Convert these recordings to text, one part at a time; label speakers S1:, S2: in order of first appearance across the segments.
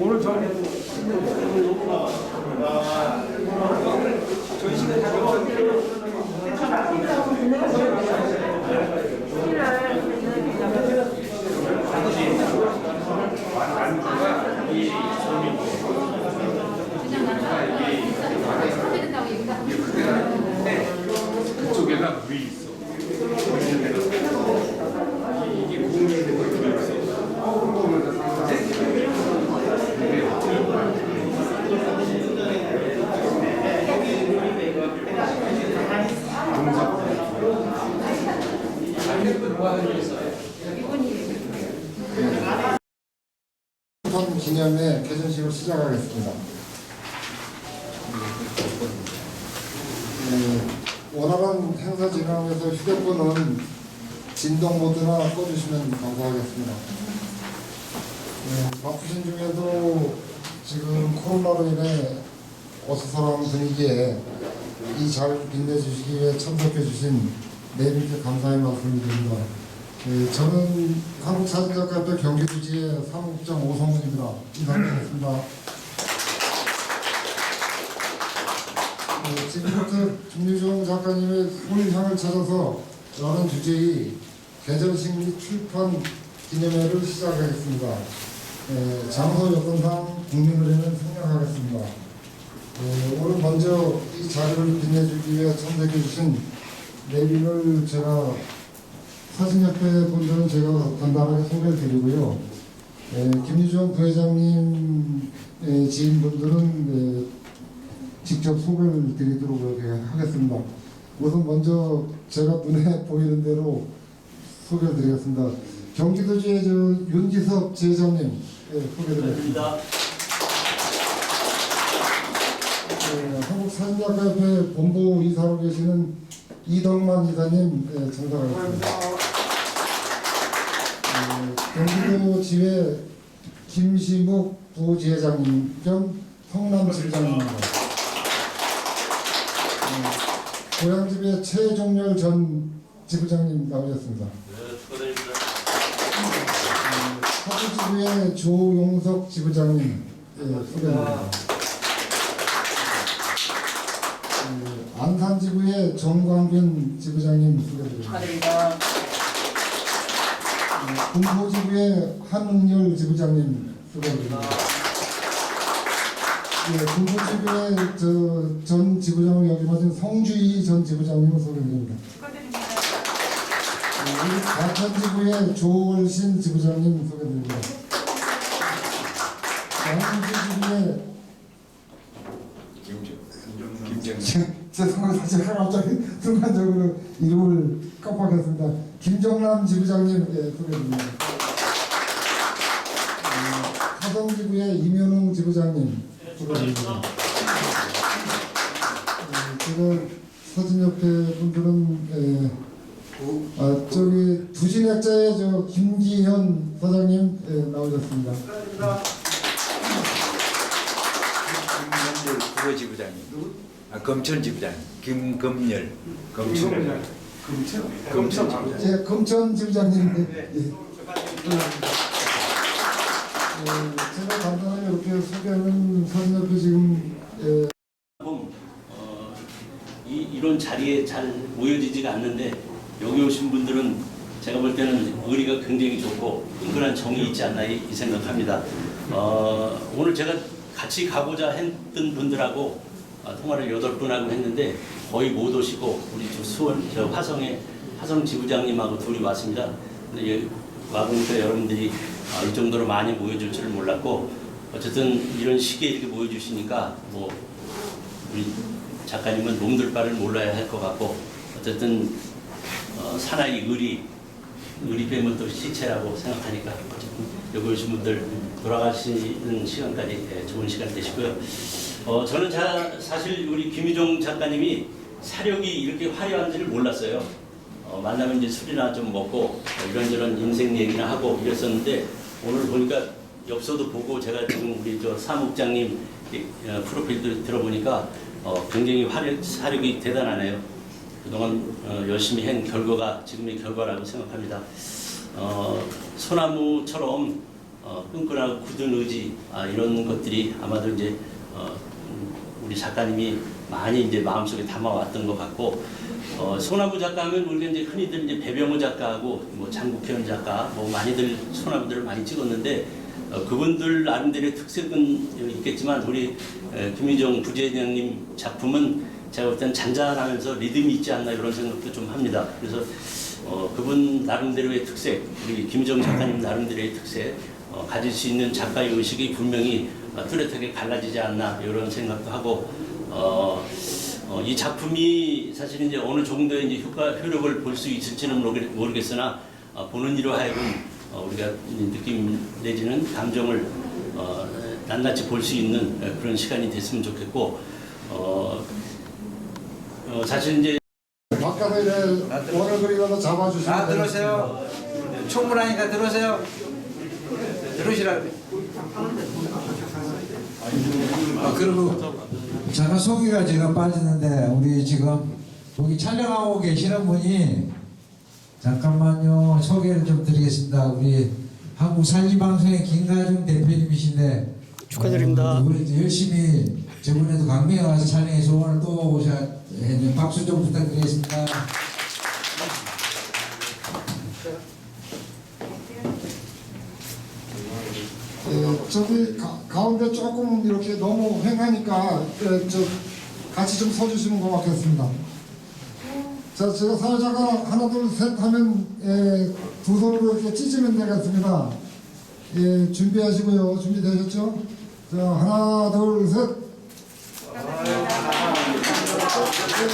S1: 오늘
S2: 저녁에 저희 시간에 다
S3: 선 기념의 개전식을 시작하겠습니다. 네, 원활한 행사 진행을 위해서 휴대폰은 진동 모드나 꺼주시면 감사하겠습니다. 네, 바쁘신 중에도 지금 코로나로 인해 어수선한 분위기에 이 자리를 빛내주시기 위해 참석해주신 네 분께 감사의 말씀을 드립니다. 네, 저는 한국사진작가협회 경기도지회 사무국장 오성훈입니다. 인사드리겠습니다. 네, 지금부터 김유정 작가님의 소일향을 찾아서 라는 주제의 개전식 및 출판 기념회를 시작하겠습니다. 네, 장소 여건상 국민의회는 생략하겠습니다. 네, 오늘 먼저 이 자리를 빛내주기 위해 참석해주신 네 분을 제가 사진협회 분들은 제가 간단하게 소개를 드리고요. 에, 김유정 부회장님 의 지인분들은 에, 직접 소개를 드리도록 이렇게 하겠습니다. 우선 먼저 제가 눈에 보이는 대로 소개를 드리겠습니다. 경기도지회 저 윤기섭 지회장님 예, 소개드리겠습니다. 예, 한국사진작가협회 본부 이사로 계시는 이덕만 이사님 예, 정상하겠습니다. 예, 경기도 지회 김시묵 부지회장님 겸 성남 지부장님입니다. 예, 고향집의 최종렬 전 지부장님 나오셨습니다. 사부지구의 조용석 지부장님 예, 소개합니다. 예, 안산지구의 정광균 지부장님 소개드립니다. 예, 군포지구의 한은열 지부장님 소개드립니다. 예, 군포지구의 저, 전 지부장을 역임하신 성주희 전 지부장님 소개드립니다. 예, 우리 가천지구의 조월신 지부장님 소개드립니다. 양주지구의
S2: 김정수.
S3: 죄송합니다. 제가 갑자기 순간적으로 이름을 깜빡했습니다. 김정남 지부장님 예, 소개드립니다. 어, 화성지구의 임현웅 지부장님 소개드립니다. 예, 제가 사진협회 분들은 예, 아, 저기 두진학자의 저 김기현 사장님 예, 나오셨습니다.
S4: 김명렬 부서지부장님, 아, 검천지부장님, 김금열, 검천, 검천 지부장님.
S3: 예, 검천 지부장님. 예. 예. 예, 제가 간단하게 이렇게 소개하는 사진협회 지금 예,
S5: 어, 이, 이런 자리에 잘 모여지지가 않는데 여기 오신 분들은 제가 볼 때는 의리가 굉장히 좋고 은근한 정이 있지 않나 이, 이 생각합니다. 어, 오늘 제가 같이 가고자 했던 분들하고 어, 통화를 여덟 분 하고 했는데 거의 못 오시고 우리 저 수원 저 화성의 화성 지부장님하고 둘이 왔습니다. 근데 예, 와보니까 여러분들이 어, 이 정도로 많이 모여줄 줄 몰랐고 어쨌든 이런 시기에 이렇게 모여주시니까 뭐 우리 작가님은 몸둘 바를 몰라야 할 것 같고 어쨌든 어, 사나이 의리 의리 빼면 또 시체라고 생각하니까 어쨌든 여기 오신 분들 돌아가시는 시간까지 예, 좋은 시간 되시고요. 어, 저는 자, 사실 우리 김유정 작가님이 사력이 이렇게 화려한지를 몰랐어요. 어, 만나면 이제 술이나 좀 먹고 어, 이런저런 인생 얘기나 하고 이랬었는데 오늘 보니까 엽서도 보고 제가 지금 우리 저 사무국장님 이, 어, 프로필도 들어보니까 어, 굉장히 화력, 사력이 대단하네요. 그동안 어, 열심히 한 결과가 지금의 결과라고 생각합니다. 어, 소나무처럼 어, 끈끈하고 굳은 의지 아, 이런 것들이 아마도 이제 어, 음, 우리 작가님이 많이 이제 마음속에 담아왔던 것 같고 어, 소나무 작가 하면 우리가 이제 흔히들 이제 배병호 작가하고 뭐 장국현 작가 뭐 많이들 소나무들을 많이 찍었는데 어, 그분들 나름대로의 특색은 있겠지만 우리 에, 김희정 부재장님 작품은 제가 볼 때는 잔잔하면서 리듬이 있지 않나 이런 생각도 좀 합니다. 그래서 어, 그분 나름대로의 특색, 우리 김희정 작가님 나름대로의 특색, 어, 가질 수 있는 작가의 의식이 분명히 어, 뚜렷하게 갈라지지 않나 이런 생각도 하고 어, 어, 이 작품이 사실 이제 어느 정도의 이제 효과 효력을 볼 수 있을지는 모르겠, 모르겠으나 어, 보는 이로 하여금 어, 우리가 이 느낌 내지는 감정을 어, 낱낱이 볼 수 있는 어, 그런 시간이 됐으면 좋겠고 어, 어, 사실 이제
S3: 바깥에 원을 그리면서 잡아주시면
S4: 아 들어오세요. 충분하니까 들어오세요. 들어오시라고.
S1: 아, 그리고 잠깐 소개가 제가 빠지는데 우리 지금 여기 촬영하고 계시는 분이 잠깐만요 소개를 좀 드리겠습니다. 우리 한국 살리방송의 김가중 대표님이신데 축하드립니다. 어, 우리 열심히 저번에도 강릉에 와서 촬영해서 오늘 또 오셔 했는데 박수 좀 부탁드리겠습니다.
S3: 예, 저기 가, 가운데 조금 이렇게 너무 횡하니까 예, 저 같이 좀 서주시면 고맙겠습니다. 자, 제가 사회자가 하나 둘 셋 하면 예, 두 손으로 이렇게 찢으면 되겠습니다. 예, 준비하시고요. 준비되셨죠? 자, 하나 둘 셋. 예,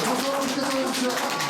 S3: 박수 한번. 예.